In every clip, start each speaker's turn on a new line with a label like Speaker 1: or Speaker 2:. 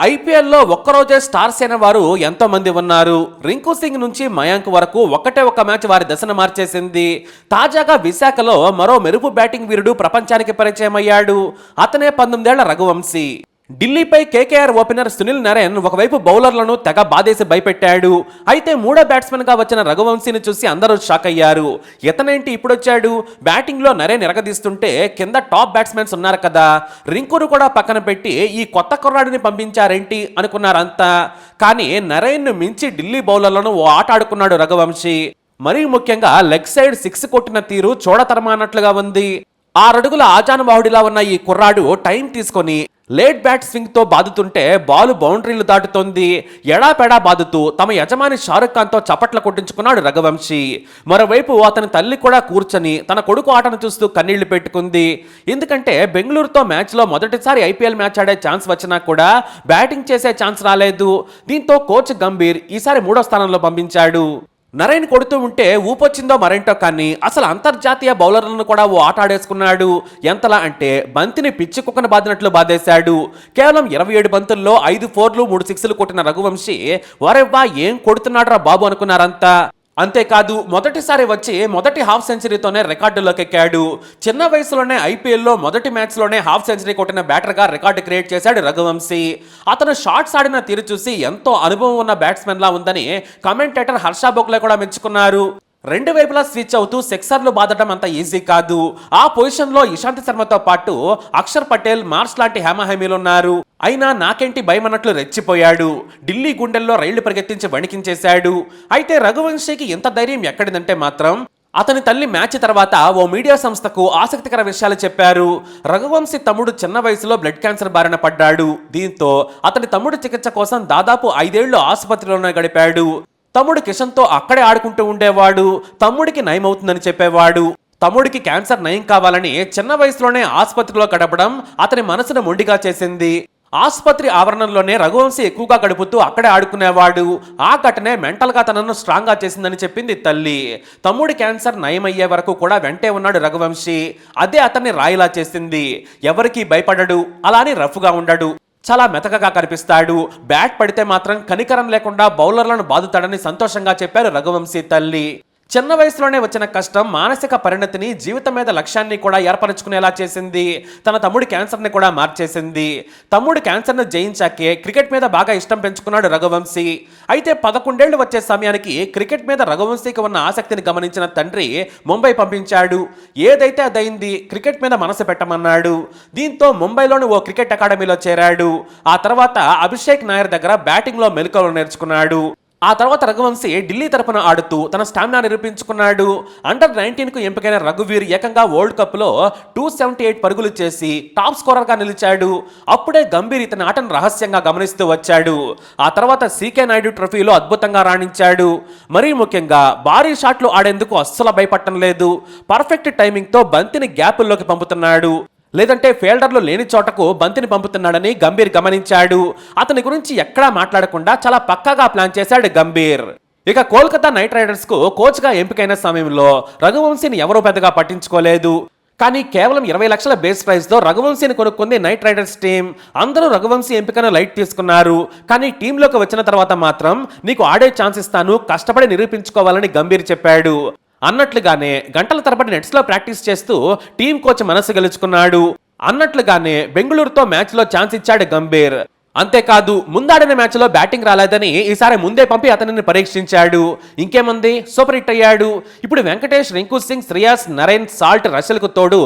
Speaker 1: ఐపీఎల్లో ఒక్కరోజే స్టార్స్ అయిన వారు ఎంతోమంది ఉన్నారు. రింకు సింగ్ నుంచి మయాంక్ వరకు ఒకటే ఒక మ్యాచ్ వారి దశను మార్చేసింది. తాజాగా విశాఖలో మరో మెరుపు బ్యాటింగ్ వీరుడు ప్రపంచానికి పరిచయం అయ్యాడు అతనే పంతొమ్మిదేళ్ళ రఘువంశీ. ఢిల్లీపై కేకేఆర్ ఓపెనర్ సునీల్ నరేన్ ఒకవైపు బౌలర్లను తెగ బాధేసి భయపెట్టాడు. అయితే మూడో బ్యాట్స్మెన్గా వచ్చిన రఘువంశీని చూసి అందరూ షాక్ అయ్యారు. ఇతనేంటి ఇప్పుడొచ్చాడు? బ్యాటింగ్లో నరేన్ ఎరగదీస్తుంటే కింద టాప్ బ్యాట్స్మెన్స్ ఉన్నారు కదా. రింకును కూడా పక్కన పెట్టి ఈ కొత్త కుర్రాడిని పంపించారేంటి అనుకున్నారంతా. కానీ నరేన్ను మించి ఢిల్లీ బౌలర్లను ఓ ఆట ఆడుకున్నాడు రఘువంశీ. మరీ ముఖ్యంగా లెగ్ సైడ్ సిక్స్ కొట్టిన తీరు చూడతరమానట్లుగా ఉంది. ఆరడుగుల ఆజానుబాహుడిలా ఉన్న ఈ కుర్రాడు టైం తీసుకొని లేట్ బ్యాట్ స్వింగ్తో బాదుతుంటే బాలు బౌండరీలు దాటుతోంది. ఎడాపెడా బాదుతూ తమ యజమాని షారుఖ్ ఖాన్తో చప్పట్లు కొట్టించుకున్నాడు రఘువంశీ. మరోవైపు అతని తల్లి కూడా కూర్చొని తన కొడుకు ఆటను చూస్తూ కన్నీళ్ళు పెట్టుకుంది. ఎందుకంటే బెంగళూరుతో మ్యాచ్లో మొదటిసారి ఐపీఎల్ మ్యాచ్ ఆడే ఛాన్స్ వచ్చినా కూడా బ్యాటింగ్ చేసే ఛాన్స్ రాలేదు. దీంతో కోచ్ గంభీర్ ఈసారి మూడో స్థానంలో పంపించాడు. నరేన్ కొడుతూ ఉంటే ఊపొచ్చిందో మరేంటో కానీ అసలు అంతర్జాతీయ బౌలర్లను కూడా ఓ ఆట ఆడేసుకున్నాడు. ఎంతలా అంటే బంతిని పిచ్చి కుక్కను బాదినట్లు బాధేశాడు కేవలం ఇరవై ఏడు బంతుల్లో ఐదు ఫోర్లు మూడు సిక్స్లు కొట్టిన రఘువంశీ వరెవ్వా ఏం కొడుతున్నాడ్రా బాబు అనుకున్నారంతా. అంతేకాదు మొదటిసారి వచ్చి మొదటి హాఫ్ సెంచరీతోనే రికార్డులోకి ఎక్కాడు చిన్న వయసులోనే ఐపీఎల్లో మొదటి మ్యాచ్లోనే హాఫ్ సెంచరీ కొట్టిన బ్యాటర్గా రికార్డు క్రియేట్ చేశాడు రఘువంశీ. అతను షార్ట్స్ ఆడిన తీరు చూసి ఎంతో అనుభవం ఉన్న బ్యాట్స్మెన్లా ఉందని కమెంటేటర్ హర్ష బోగ్లే కూడా మెచ్చుకున్నారు. రెండు వైపులా స్విచ్ అవుతూ సెక్సర్లు బాదటం అంత ఈజీ కాదు. ఆ పొజిషన్లో ఇషాంత్ శర్మతో పాటు అక్షర్ పటేల్ మార్స్ లాంటి హేమహేమీలు ఉన్నారు. అయినా నాకేంటి భయం అన్నట్లు రెచ్చిపోయాడు. ఢిల్లీ గుండెల్లో రైళ్ళు పరిగెత్తించి వణికించేశాడు. అయితే రఘువంశీకి ఎంత ధైర్యం ఎక్కడిదంటే మాత్రం అతని తల్లి మ్యాచ్ తర్వాత ఓ మీడియా సంస్థకు ఆసక్తికర విషయాలు చెప్పారు. రఘువంశీ తమ్ముడు చిన్న వయసులో బ్లడ్ క్యాన్సర్ బారిన పడ్డాడు. దీంతో అతని తమ్ముడు చికిత్స కోసం దాదాపు ఐదేళ్ళు ఆసుపత్రిలోనే గడిపాడు. తమ్ముడు కిషన్తో అక్కడే ఆడుకుంటూ ఉండేవాడు తమ్ముడికి నయమవుతుందని చెప్పేవాడు. తమ్ముడికి క్యాన్సర్ నయం కావాలని చిన్న వయసులోనే ఆసుపత్రిలో గడపడం అతని మనసును మొండిగా చేసింది. ఆసుపత్రి ఆవరణంలోనే రఘువంశీ ఎక్కువగా గడుపుతూ అక్కడే ఆడుకునేవాడు. ఆ ఘటనే మెంటల్గా తనను స్ట్రాంగ్గా చేసిందని చెప్పింది తల్లి. తమ్ముడి క్యాన్సర్ నయమయ్యే వరకు కూడా వెంటే ఉన్నాడు రఘువంశీ. అదే అతన్ని రాయిలా చేసింది. ఎవరికీ భయపడడు అలానే రఫ్గా ఉండడు. చాలా మెతకగా కనిపిస్తాడు. బ్యాట్ పడితే మాత్రం కనికరం లేకుండా బౌలర్లను బాదుతాడని సంతోషంగా చెప్పారు రఘువంశీ తల్లి. చిన్న వయసులోనే వచ్చిన కష్టం మానసిక పరిణతిని జీవితం మీద లక్ష్యాన్ని కూడా ఏర్పరచుకునేలా చేసింది. తన తమ్ముడి క్యాన్సర్ని కూడా మార్చేసింది. తమ్ముడు క్యాన్సర్ను జయించాకే క్రికెట్ మీద బాగా ఇష్టం పెంచుకున్నాడు రఘువంశీ. అయితే పదకొండేళ్ళు వచ్చే సమయానికి క్రికెట్ మీద రఘువంశీకి ఉన్న ఆసక్తిని గమనించిన తండ్రి ముంబై పంపించాడు. ఏదైతే అదైంది క్రికెట్ మీద మనసు పెట్టమన్నాడు. దీంతో ముంబైలోని ఓ క్రికెట్ అకాడమీలో చేరాడు. ఆ తర్వాత అభిషేక్ నాయర్ దగ్గర బ్యాటింగ్లో మెలకువలు నేర్చుకున్నాడు. ఆ తర్వాత రఘువంశీ ఢిల్లీ తరపున ఆడుతూ తన స్టామినా నిరూపించుకున్నాడు. అండర్ నైన్టీన్కు ఎంపికైన రఘువీర్ ఏకంగా వరల్డ్ కప్లో టూ సెవెంటీ ఎయిట్ పరుగులు చేసి టాప్ స్కోరర్గా నిలిచాడు. అప్పుడే గంభీర్ ఇతని ఆటను రహస్యంగా గమనిస్తూ వచ్చాడు. ఆ తర్వాత సీకే నాయుడు ట్రోఫీలో అద్భుతంగా రాణించాడు. మరీ ముఖ్యంగా భారీ షాట్లు ఆడేందుకు అస్సలు భయపడటం లేదు. పర్ఫెక్ట్ టైమింగ్తో బంతిని గ్యాపుల్లోకి పంపుతున్నాడు. లేదంటే ఫీల్డర్లు లేని చోటకు బంతిని పంపుతున్నాడని గంభీర్ గమనించాడు. అతని గురించి ఎక్కడా మాట్లాడకుండా చాలా పక్కాగా ప్లాన్ చేశాడు గంభీర్. ఇక కోల్కతా నైట్ రైడర్స్కు కోచ్గా ఎంపికైన సమయంలో రఘువంశీని ఎవరూ పెద్దగా పట్టించుకోలేదు. కానీ కేవలం ఇరవై లక్షల బేస్ ప్రైస్తో రఘువంశీని కొనుక్కుంది నైట్ రైడర్స్ టీం. అందరూ రఘువంశీ ఎంపికను లైట్ తీసుకున్నారు. కానీ టీంలోకి వచ్చిన తర్వాత మాత్రం నీకు ఆడే ఛాన్స్ ఇస్తాను కష్టపడి నిరూపించుకోవాలని గంభీర్ చెప్పాడు. అన్నట్లుగానే గంటల తరబడి నెట్స్లో ప్రాక్టీస్ చేస్తూ టీం కోచ్ మనసు గెలుచుకున్నాడు. అన్నట్లుగానే బెంగళూరుతో మ్యాచ్లో ఛాన్స్ ఇచ్చాడు గంభీర్. అంతేకాదు ముందాడిన మ్యాచ్లో బ్యాటింగ్ రాలేదని ఈసారి ముందే పంపి అతనిని పరీక్షించాడు. ఇంకేముంది? సూపర్ హిట్ అయ్యాడు. ఇప్పుడు వెంకటేష్ రింకు సింగ్ శ్రేయాస్ నరేన్ సాల్ట్ రషల్కు తోడు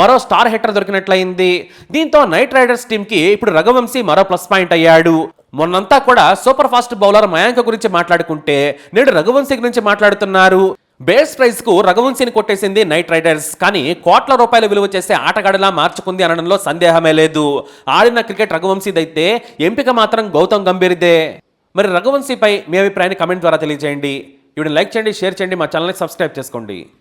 Speaker 1: మరో స్టార్ హిట్టర్ దొరికినట్లయింది. దీంతో నైట్ రైడర్స్ టీంకి ఇప్పుడు రఘువంశీ మరో ప్లస్ పాయింట్ అయ్యాడు. మొన్నంతా కూడా సూపర్ ఫాస్ట్ బౌలర్ మయాంక గురించి మాట్లాడుకుంటే నేడు రఘువంశీ గురించి మాట్లాడుతున్నారు. బేస్ ప్రైస్కు రఘువంశీని కొట్టేసింది నైట్ రైడర్స్. కానీ కోట్ల రూపాయల విలువ చేసే ఆటగాడిలా మార్చుకుంది అనడంలో సందేహమే లేదు. ఆడిన క్రికెట్ రఘువంశీదైతే ఎంపిక మాత్రం గౌతమ్ గంభీర్దే. మరి రఘువంశీపై మీ అభిప్రాయాన్ని కమెంట్ ద్వారా తెలియజేయండి. ఇవి లైక్ చేయండి షేర్ చేయండి మా ఛానల్ని సబ్స్క్రైబ్ చేసుకోండి.